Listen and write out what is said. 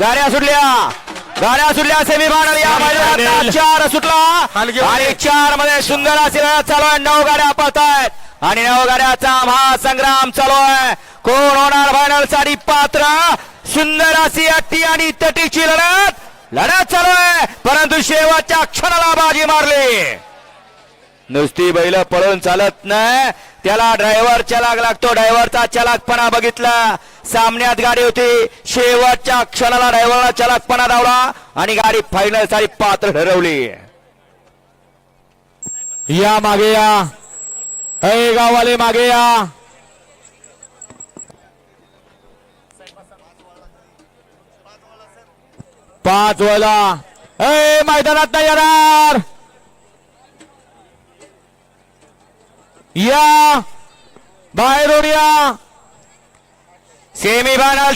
गाड्या सुटल्या. गाड्या सुटल्या सेमी फायनल या मैदानात चार सुटला. आणि चारमध्ये सुंदर अशी लढत चालू आहे. नऊ गाड्या पळतायत. आणि नऊ गाड्याचा महासंग्राम चालू आहे. कोण होणार फायनलसाठी पात्र? सुंदर अशी अट्टी आणि तटीची लढत. लढत चालू आहे. परंतु शेवटच्या क्षणाला बाजी मारली. नुसती बैल पळून चालत नाही. त्याला ड्रायव्हर चलाक लागतो. ड्रायव्हरचा चलाकपणा बघितला. सामन्यात गाडी होती. शेवटच्या क्षणाला ड्रायव्हरला चलाकपणा धावला आणि गाडी फायनलसाठी पात्र ठरवली. या मागे या. अय गाववाले मागे या. पाच वाला अय मैदानात नाही येणार. या! बाहेरून या सेमी फायनल